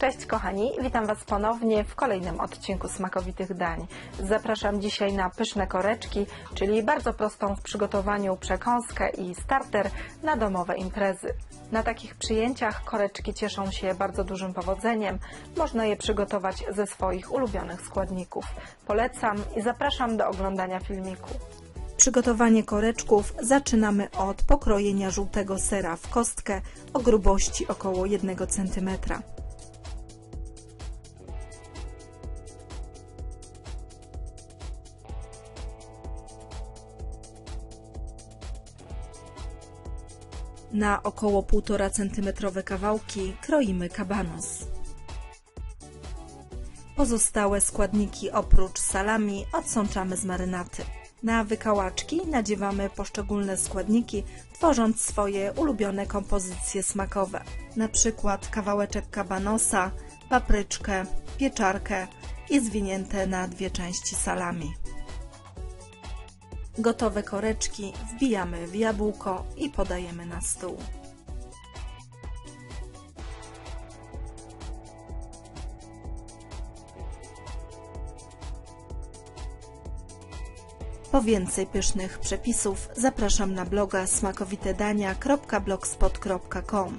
Cześć kochani, witam Was ponownie w kolejnym odcinku Smakowitych Dań. Zapraszam dzisiaj na pyszne koreczki, czyli bardzo prostą w przygotowaniu przekąskę i starter na domowe imprezy. Na takich przyjęciach koreczki cieszą się bardzo dużym powodzeniem. Można je przygotować ze swoich ulubionych składników. Polecam i zapraszam do oglądania filmiku. Przygotowanie koreczków zaczynamy od pokrojenia żółtego sera w kostkę o grubości około 1 cm. Na około 1,5 cm kawałki kroimy kabanos. Pozostałe składniki oprócz salami odsączamy z marynaty. Na wykałaczki nadziewamy poszczególne składniki, tworząc swoje ulubione kompozycje smakowe. Na przykład kawałeczek kabanosa, papryczkę, pieczarkę i zwinięte na dwie części salami. Gotowe koreczki wbijamy w jabłko i podajemy na stół. Po więcej pysznych przepisów zapraszam na bloga smakowitedania.blogspot.com.